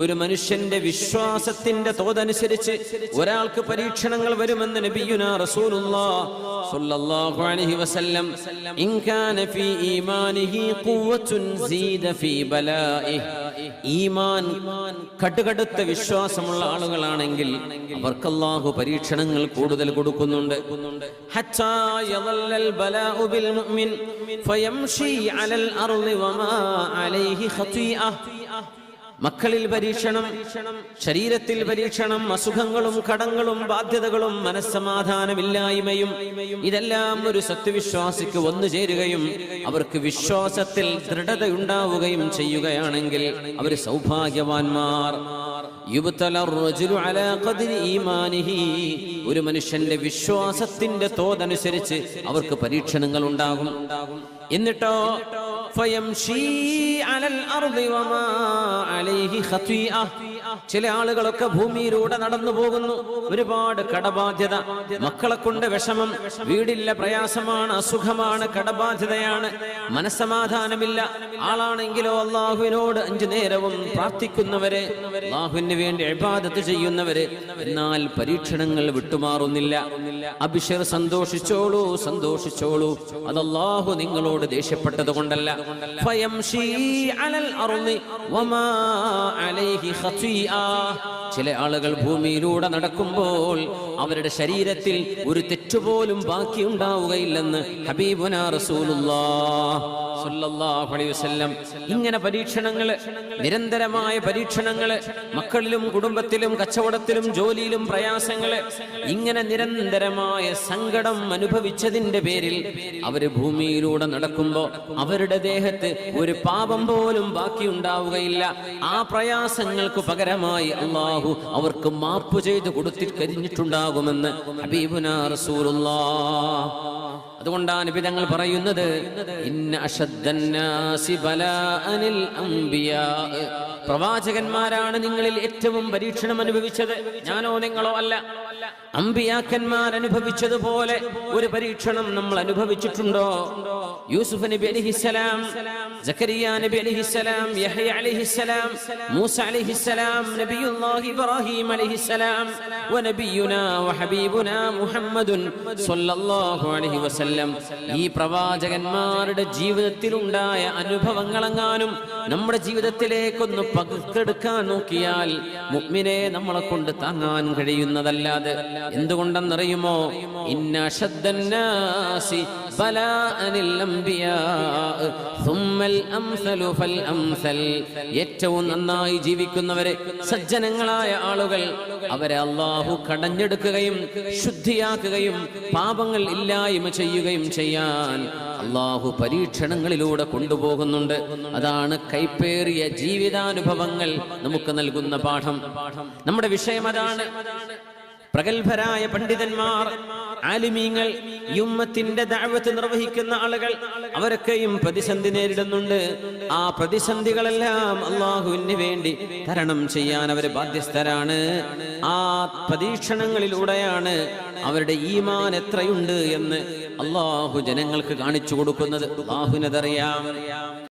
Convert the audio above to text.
ഒരു മനുഷ്യന്റെ വിശ്വാസത്തിന്റെ തോതനുസരിച്ച് ഒരാൾക്ക് പരീക്ഷണങ്ങൾ വരുമെന്ന് നബിയുന അലൈഹി വസല്ലം ഇൻ കാന ഫീ ഈമാനിഹി ഫീ ബലാഇഹി ഈമാൻ കടുകടുത്ത വിശ്വാസമുള്ള ആളുകളാണെങ്കിൽ അവർക്ക് പരീക്ഷണങ്ങൾ കൂടുതൽ കൊടുക്കുന്നുണ്ട്. ഹത്താ ബലാഉ ബിൽ മുഅ്മിൻ ഫയംശി അലൽ അർളി വമാ അലൈഹി ഖതീഅ. മക്കളിൽ പരീക്ഷണം ശരീരത്തിൽ പരീക്ഷണം അസുഖങ്ങളും കടങ്ങളും ബാധ്യതകളും മനസ്സമാധാനമില്ലായ്മയും ഇതെല്ലാം ഒരു സത്യവിശ്വാസിക്ക് വന്നു ചേരുകയും അവർക്ക് വിശ്വാസത്തിൽ ദൃഢതയുണ്ടാവുകയും ചെയ്യുകയാണെങ്കിൽ അവർ സൗഭാഗ്യവാന്മാർ. ഒരു മനുഷ്യന്റെ വിശ്വാസത്തിന്റെ തോതനുസരിച്ച് അവർക്ക് പരീക്ഷണങ്ങൾ ഉണ്ടാകും എന്നിട്ടോ ചില ആളുകളൊക്കെ ഭൂമിയിലൂടെ നടന്നു പോകുന്നു. ഒരുപാട് കടബാധ്യത. മക്കളെ കൊണ്ട് വിഷമം. വീടില്ല പ്രയാസമാണ്. അസുഖമാണ്. കടബാധ്യതയാണ്. മനസ്സമാധാനമില്ല. ആളാണെങ്കിലോ അള്ളാഹുവിനോട് അഞ്ചു നേരവും പ്രാർത്ഥിക്കുന്നവരെ അള്ളാഹുവിന് വേണ്ടി ഇബാദത്ത് ചെയ്യുന്നവര്. എന്നാൽ പരീക്ഷണങ്ങൾ വിട്ടുമാറുന്നില്ല. അഭിഷേർ സന്തോഷിച്ചോളൂ സന്തോഷിച്ചോളൂ. അത് അള്ളാഹു നിങ്ങളോട് ദേഷ്യപ്പെട്ടത് കൊണ്ടല്ല ചില ആളുകൾ ഭൂമിയിലൂടെ നടക്കുമ്പോൾ അവരുടെ ശരീരത്തിൽ ഒരു തെറ്റുപോലും അലൈഹി വസല്ലം ഇങ്ങനെ പരീക്ഷണങ്ങൾ നിരന്തരമായ പരീക്ഷണങ്ങൾ മക്കളിലും കുടുംബത്തിലും കച്ചവടത്തിലും ജോലിയിലും പ്രയാസങ്ങൾ ഇങ്ങനെ നിരന്തരമായ സങ്കടം അനുഭവിച്ചതിന്റെ പേരിൽ അവർ ഭൂമിയിലൂടെ നടക്കുമ്പോ അവരുടെ ദേഹത്ത് ഒരു പാപം പോലും ബാക്കി ഉണ്ടാവുകയില്ല. ആ പ്രയാസങ്ങൾക്ക് പകരമായി അള്ളാഹു അവർക്ക് മാപ്പ് ചെയ്ത് കൊടുത്തിട്ട് ഹബീബുന റസൂലുള്ള അതുകൊണ്ടാണ് നബി തങ്ങൾ പറയുന്നത് ഇന്ന ബലാഅനിൽ അംബിയാ. പ്രവാചകന്മാരാണ് നിങ്ങളിൽ ഏറ്റവും പരീക്ഷണം അനുഭവിച്ചത്. ഞാനോ നിങ്ങളോ അല്ല. അമ്പിയാക്കന്മാർ അനുഭവിച്ചതുപോലെ ഒരു പരീക്ഷണം നമ്മൾ അനുഭവിച്ചിട്ടുണ്ടോ? യൂസുഫ് നബി അലിഹിസ്സലാം ജക്കരിയ നബി അലിഹിസ്സലാം യഹയ അലിഹിസ്സലാം മൂസ അലിഹിസലാം നബിയുല്ലാഹി ഇബ്രാഹിം അലിഹിസ്സലാം വ അലിഹിസലാം വ ഹബീബുനാ മുഹമ്മദുൻ സ്വല്ലല്ലാഹു അലൈഹി വസല്ലം. ഈ പ്രവാചകന്മാരുടെ ജീവിതത്തിലുണ്ടായ അനുഭവങ്ങളെങ്ങാനും നമ്മുടെ ജീവിതത്തിലേക്കൊന്ന് പകർത്തെടുക്കാൻ നോക്കിയാൽ മുഅ്മിനെ നമ്മളെ കൊണ്ട് താങ്ങാൻ കഴിയുന്നതല്ലാതെ എന്തുകൊണ്ടെന്നറിയുമോ? ഏറ്റവും നന്നായി ജീവിക്കുന്നവരെ സജ്ജനങ്ങളായ ആളുകൾ അവരെ അള്ളാഹു കടഞ്ഞെടുക്കുകയും ശുദ്ധിയാക്കുകയും പാപങ്ങൾ ഇല്ലായ്മ ചെയ്യുകയും ചെയ്യാൻ അള്ളാഹു പരീക്ഷണങ്ങളിലൂടെ കൊണ്ടുപോകുന്നുണ്ട്. അതാണ് കൈപ്പേറിയ ജീവിതാനുഭവങ്ങൾ നമുക്ക് നൽകുന്ന പാഠം. നമ്മുടെ വിഷയം അതാണ്. പ്രഗത്ഭരായ പണ്ഡിതന്മാർ ആലിമീങ്ങൾ യുമ്മത്തിന്റെ ദഅവത്ത് നിർവഹിക്കുന്ന ആളുകൾ അവരൊക്കെയും പ്രതിസന്ധി നേരിടുന്നുണ്ട്. ആ പ്രതിസന്ധികളെല്ലാം അള്ളാഹുവിന് വേണ്ടി തരണം ചെയ്യാൻ അവർ ബാധ്യസ്ഥരാണ്. ആ പരീക്ഷണങ്ങളിലൂടെയാണ് അവരുടെ ഈമാൻ എത്രയുണ്ട് എന്ന് അള്ളാഹു ജനങ്ങൾക്ക് കാണിച്ചു കൊടുക്കുന്നത്. അള്ളാഹുവിനതറിയാം.